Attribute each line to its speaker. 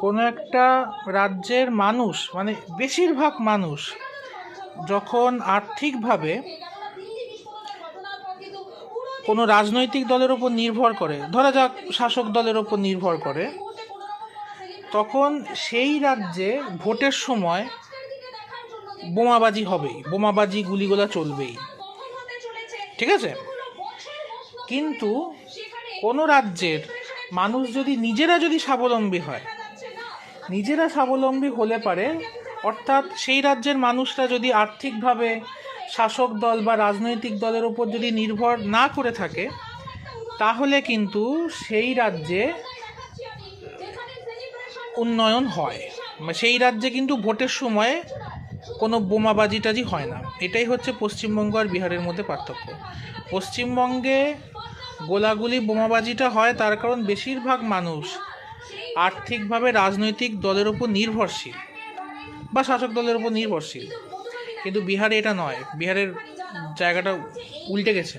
Speaker 1: কোনো একটা রাজ্যের মানুষ মানে বেশিরভাগ মানুষ যখন আর্থিকভাবে কোনো রাজনৈতিক দলের ওপর নির্ভর করে, ধরা যাক শাসক দলের ওপর নির্ভর করে, তখন সেই রাজ্যে ভোটের সময় বোমাবাজি হবেই, বোমাবাজি গুলিগোলা চলবেই। ঠিক আছে? কিন্তু কোনো রাজ্যের মানুষ যদি নিজেরা যদি স্বাবলম্বী হয় নিজেরা স্বাবলম্বী হলে পারে। অর্থাৎ সেই রাজ্যের মানুষরা যদি আর্থিকভাবে শাসক দল বা রাজনৈতিক দলের উপর যদি নির্ভর না করে থাকে, তাহলে কিন্তু সেই রাজ্যে উন্নয়ন হয়। মানে সেই রাজ্যে কিন্তু ভোটের সময় কোনো বোমাবাজি টাজি হয় না। এটাই হচ্ছে পশ্চিমবঙ্গ আর বিহারের মধ্যে পার্থক্য। পশ্চিমবঙ্গে গোলাগুলি বোমাবাজিটা হয়, তার কারণ বেশিরভাগ মানুষ আর্থিকভাবে রাজনৈতিক দলের উপর নির্ভরশীল বা শাসক দলের উপর নির্ভরশীল। কিন্তু বিহারে এটা নয়। বিহারের জায়গাটা উল্টে গেছে।